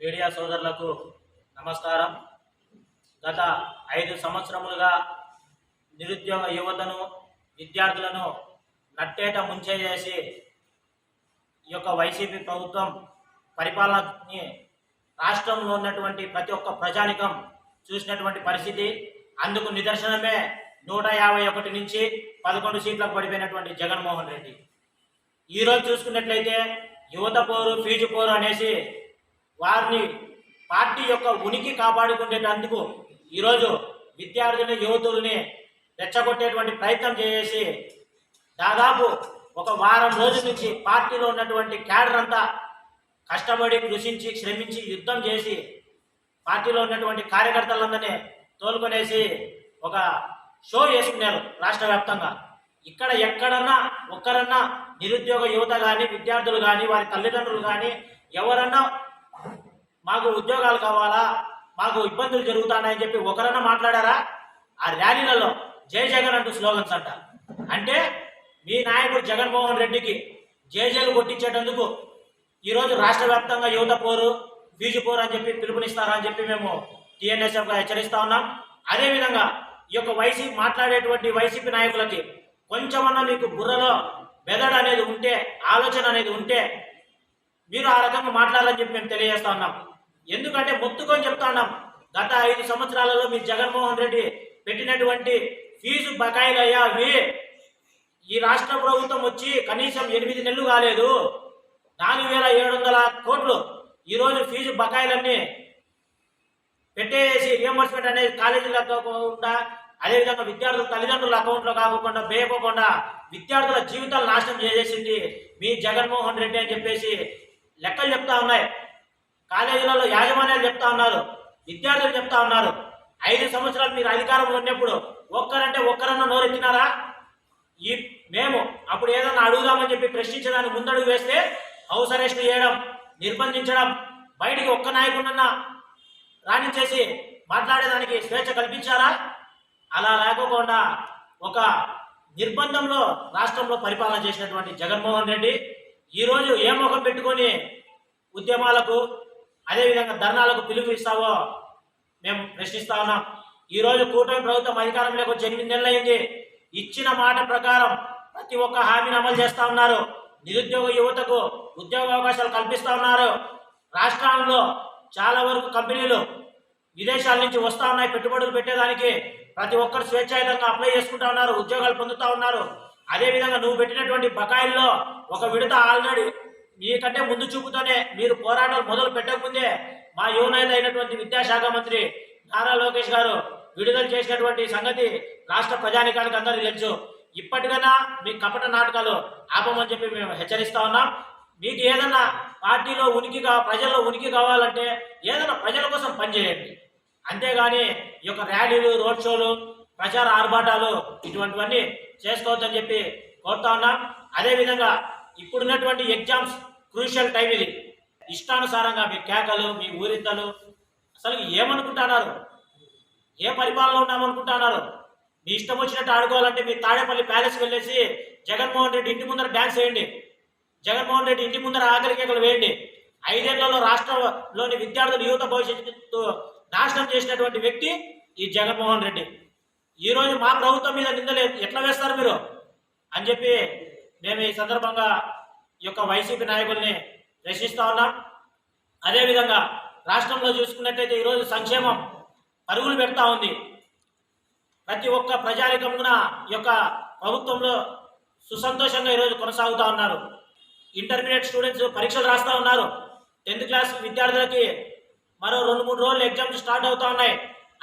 Media సోదరులకు నమస్కారం. గత ఐదు సంవత్సరములుగా నిరుద్యోగ యువతను విద్యార్థులను నట్టేట ముంచేసి ఈ యొక్క వైసీపీ ప్రభుత్వం పరిపాలనని రాష్ట్రంలో ఉన్నటువంటి ప్రతి ఒక్క ప్రజానికం చూసినటువంటి పరిస్థితి. అందుకు నిదర్శనమే నూట యాభై ఒకటి నుంచి పదకొండు సీట్లకు పడిపోయినటువంటి జగన్మోహన్ రెడ్డి. ఈరోజు చూసుకున్నట్లయితే యువత పోరు ఫీజు పోరు అనేసి వారిని పార్టీ యొక్క ఉనికి కాపాడుకునేటందుకు ఈరోజు విద్యార్థులని యువతుల్ని రెచ్చగొట్టేటువంటి ప్రయత్నం చేసి దాదాపు ఒక వారం రోజుల నుంచి పార్టీలో ఉన్నటువంటి క్యాడర్ అంతా కష్టపడి కృషించి శ్రమించి యుద్ధం చేసి పార్టీలో ఉన్నటువంటి కార్యకర్తలందరినీ తోలుకొనేసి ఒక షో చేసుకున్నారు రాష్ట్ర వ్యాప్తంగా. ఇక్కడ ఎక్కడన్నా ఒక్కరన్నా నిరుద్యోగ యువత కానీ విద్యార్థులు కానీ వారి తల్లిదండ్రులు కానీ ఎవరన్నా మాకు ఉద్యోగాలు కావాలా? మాకు ఇబ్బందులు జరుగుతున్నాయని చెప్పి ఒకరన్నా మాట్లాడారా? ఆ ర్యాలీలలో జై జగన్ అంటూ స్లోగన్స్ అంట. అంటే మీ నాయకుడు జగన్మోహన్ రెడ్డికి జేజేలు కొట్టించేటందుకు ఈరోజు రాష్ట్ర వ్యాప్తంగా యువత పోరు బీజు పోరు అని చెప్పి పిలుపునిస్తారా అని చెప్పి మేము టీఎన్ఎస్ఎఫ్గా హెచ్చరిస్తా ఉన్నాం. అదేవిధంగా ఈ యొక్క వైసీపీ మాట్లాడేటువంటి వైసీపీ నాయకులకి కొంచెమన్నా మీకు బుర్రలో మెదడు అనేది ఉంటే ఆలోచన అనేది ఉంటే మీరు ఆ రకంగా మాట్లాడాలని చెప్పి మేము తెలియజేస్తా ఉన్నాం. ఎందుకంటే మొత్తుకొని చెప్తా ఉన్నాం గత ఐదు సంవత్సరాలలో మీ జగన్మోహన్ రెడ్డి పెట్టినటువంటి ఫీజు బకాయిలు అయ్యా అవి. ఈ రాష్ట్ర ప్రభుత్వం వచ్చి కనీసం ఎనిమిది నెలలు కాలేదు. నాలుగు వేల ఏడు వందల కోట్లు ఈరోజు ఫీజు బకాయిలన్నీ పెట్టేసి రియంబర్స్మెంట్ అనేది కాలేజీలో కాకుండా అదేవిధంగా విద్యార్థుల తల్లిదండ్రుల అకౌంట్లో కాకుండా వేయకోకుండా విద్యార్థుల జీవితాలు నాశనం చేసేసింది మీ జగన్మోహన్ రెడ్డి అని చెప్పేసి లెక్కలు చెప్తా ఉన్నాయి. కాలేజీలలో యాజమాన్యాలు చెప్తా ఉన్నారు విద్యార్థులు చెప్తా ఉన్నారు. ఐదు సంవత్సరాలు మీరు అధికారంలో ఉన్నప్పుడు ఒక్కరంటే ఒక్కరన్నా నోరెత్తినారా? ఈ మేము అప్పుడు ఏదన్నా అడుగుదామని చెప్పి ప్రశ్నించడానికి ముందడుగు వేస్తే హౌస్ అరెస్ట్ చేయడం నిర్బంధించడం బయటికి ఒక్క నాయకుడినన్నా రాణించేసి మాట్లాడేదానికి స్వేచ్ఛ కల్పించారా? అలా లేకోకుండా ఒక నిర్బంధంలో రాష్ట్రంలో పరిపాలన చేసినటువంటి జగన్మోహన్ రెడ్డి ఈరోజు ఏ ముఖం పెట్టుకొని ఉద్యమాలకు అదేవిధంగా ధర్నాలకు పిలుపు ఇస్తావో మేము ప్రశ్నిస్తా ఉన్నాం. ఈరోజు కూటమి ప్రభుత్వం అధికారంలోకి వచ్చి ఎనిమిది నెలలు అయింది ఇచ్చిన మాట ప్రకారం ప్రతి ఒక్క హామీని అమలు చేస్తా ఉన్నారు. నిరుద్యోగ యువతకు ఉద్యోగ అవకాశాలు కల్పిస్తా ఉన్నారు. రాష్ట్రాల్లో చాలా వరకు కంపెనీలు విదేశాల నుంచి వస్తా ఉన్నాయి. పెట్టుబడులు పెట్టేదానికి ప్రతి ఒక్కరు స్వేచ్ఛాయుతంగా అప్లై చేసుకుంటా ఉన్నారు. ఉద్యోగాలు పొందుతా ఉన్నారు. అదేవిధంగా నువ్వు పెట్టినటువంటి బకాయిల్లో ఒక విడత ఆల్రెడీ మీకంటే ముందు చూపుతోనే మీరు పోరాటాలు మొదలు పెట్టకముందే మా యువనేత అయినటువంటి విద్యాశాఖ మంత్రి నారా లోకేష్ గారు విడుదల చేసినటువంటి సంగతి రాష్ట్ర ప్రజానికానికి అందరికీ తెలుసు. ఇప్పటికైనా మీ కపట నాటకాలు ఆపమని చెప్పి మేము హెచ్చరిస్తా ఉన్నాం. మీకు ఏదన్నా పార్టీలో ఉనికి కా ప్రజల్లో ఉనికి కావాలంటే ఏదైనా ప్రజల కోసం పనిచేయండి అంతేగాని ఈ యొక్క ర్యాలీలు రోడ్ షోలు ప్రచార ఆర్భాటాలు ఇటువంటివన్నీ చేసుకోవద్దని చెప్పి కోరుతా ఉన్నాం. అదేవిధంగా ఇప్పుడున్నటువంటి ఎగ్జామ్స్ క్రూషియల్ టైం ఇది. ఇష్టానుసారంగా మీ కేకలు మీ ఊరిద్దలు అసలు ఏమనుకుంటున్నారు? ఏ పరిపాలన ఉన్నామనుకుంటున్నారు? మీ ఇష్టం వచ్చినట్టు ఆడుకోవాలంటే మీ తాడేపల్లి ప్యాలెస్ వెళ్ళేసి జగన్మోహన్ రెడ్డి ఇంటి ముందర డ్యాన్స్ వేయండి. జగన్మోహన్ రెడ్డి ఇంటి ముందర ఆకలి కేకలు వేయండి. ఐదేళ్ళలో రాష్ట్రంలోని విద్యార్థుల యువత భవిష్యత్తు నాశనం చేసినటువంటి వ్యక్తి ఈ జగన్మోహన్ రెడ్డి. ఈ రోజు మా ప్రభుత్వం మీద నిందలు ఎట్లా వేస్తారు మీరు? అని చెప్పి మేము ఈ సందర్భంగా ఈ యొక్క వైసీపీ నాయకుల్ని రక్షిస్తూ ఉన్నాం. అదేవిధంగా రాష్ట్రంలో చూసుకున్నట్టయితే ఈరోజు సంక్షేమం పరుగులు పెడతా ఉంది. ప్రతి ఒక్క ప్రజానికమున ఈ యొక్క ప్రభుత్వంలో సుసంతోషంగా ఈరోజు కొనసాగుతూ ఉన్నారు. ఇంటర్మీడియట్ స్టూడెంట్స్ పరీక్షలు రాస్తూ ఉన్నారు. టెన్త్ క్లాస్ విద్యార్థులకి మరో రెండు మూడు రోజులు ఎగ్జామ్స్ స్టార్ట్ అవుతూ ఉన్నాయి.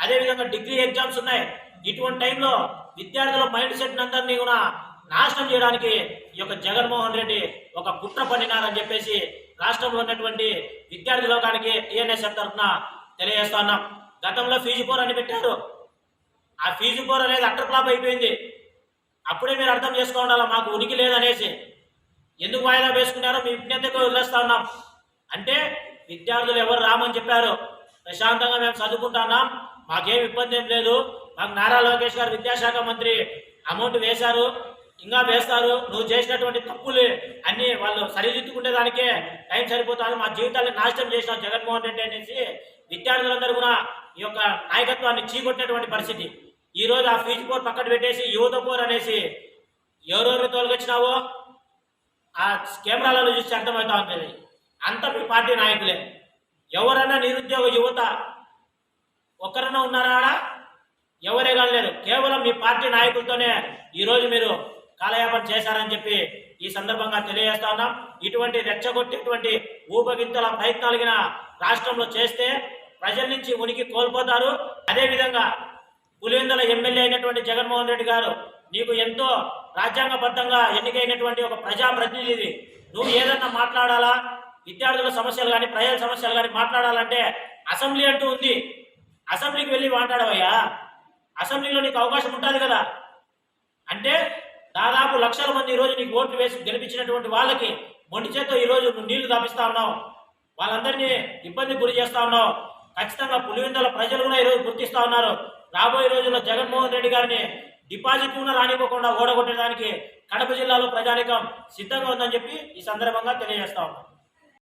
అదేవిధంగా డిగ్రీ ఎగ్జామ్స్ ఉన్నాయి. ఇటువంటి టైంలో విద్యార్థుల మైండ్ సెట్ అందరినీ కూడా నాశనం చేయడానికి ఈ యొక్క జగన్మోహన్ రెడ్డి ఒక కుట్ర పన్నినారని చెప్పేసి రాష్ట్రంలో ఉన్నటువంటి విద్యార్థి లోకానికి టీఎన్ఎస్ఎఫ్ తరఫున తెలియజేస్తా ఉన్నాం. గతంలో ఫీజు పోర్ అని పెట్టారు. ఆ ఫీజు పోర్ అనేది అట్టర్ ఫ్లాప్ అయిపోయింది. అప్పుడే మీరు అర్థం చేసుకోండాలా మాకు ఉనికి లేదనేసి. ఎందుకు వాయిదా వేసుకున్నారో మీ విజ్ఞతకు వదిలేస్తా ఉన్నాం. అంటే విద్యార్థులు ఎవరు రామని చెప్పారు. ప్రశాంతంగా మేము చదువుకుంటున్నాం మాకేం ఇబ్బంది ఏం లేదు. మాకు నారా లోకేష్ గారు విద్యాశాఖ మంత్రి అమౌంట్ వేశారు. ఇంకా వేస్తారు. నువ్వు చేసినటువంటి తప్పులు అన్ని వాళ్ళు సరిదిద్దుకునే దానికే టైం సరిపోతుంది. మా జీవితాన్ని నాశనం చేసిన జగన్మోహన్ రెడ్డి అనేసి విద్యార్థులందరూ కూడా ఈ యొక్క నాయకత్వాన్ని చీకొట్టినటువంటి పరిస్థితి. ఈ రోజు ఆ ఫీజు పోర్ పక్కన పెట్టేసి యువత పోర్ అనేసి ఎవరెవరు తోలుకొచ్చినావో ఆ కెమెరాలలో చూసి అర్థమవుతా ఉంటుంది. అంత మీ పార్టీ నాయకులే. ఎవరన్నా నిరుద్యోగ యువత ఒక్కరన్నా ఉన్నారా ఎవరే కానీ లేరు కేవలం మీ పార్టీ నాయకులతోనే ఈరోజు మీరు కాలయాపన చేశారని చెప్పి ఈ సందర్భంగా తెలియజేస్తా ఉన్నాం. ఇటువంటి రెచ్చగొట్టేటువంటి ఊపగింతల ప్రయత్నాలు గిన రాష్ట్రంలో చేస్తే ప్రజల నుంచి ఉనికి కోల్పోతారు. అదేవిధంగా పులివెందుల ఎమ్మెల్యే అయినటువంటి జగన్మోహన్ రెడ్డి గారు నీకు ఎంతో రాజ్యాంగబద్ధంగా ఎన్నికైనటువంటి ఒక ప్రజాప్రతినిధి నువ్వు ఏదన్నా మాట్లాడాలా? విద్యార్థుల సమస్యలు కానీ ప్రజల సమస్యలు కానీ మాట్లాడాలంటే అసెంబ్లీ అంటూ ఉంది. అసెంబ్లీకి వెళ్ళి మాట్లాడవయ్యా? అసెంబ్లీలో నీకు అవకాశం ఉంటుంది కదా? అంటే దాదాపు లక్షల మంది ఈరోజు నీకు ఓట్లు వేసి గెలిపించినటువంటి వాళ్ళకి మొండి చేత్తో ఈరోజు నువ్వు నీళ్ళు దాపిస్తా ఉన్నావు. వాళ్ళందరినీ ఇబ్బంది గురి చేస్తా ఉన్నావు. ఖచ్చితంగా పులివెందుల ప్రజలు కూడా ఈరోజు గుర్తిస్తా ఉన్నారు. రాబోయే రోజుల్లో జగన్మోహన్ రెడ్డి గారిని డిపాజిట్ కూడా రానివ్వకుండా ఓడగొట్టడానికి కడప జిల్లాలో ప్రజానికం సిద్ధంగా ఉందని చెప్పి ఈ సందర్భంగా తెలియజేస్తా ఉన్నాం.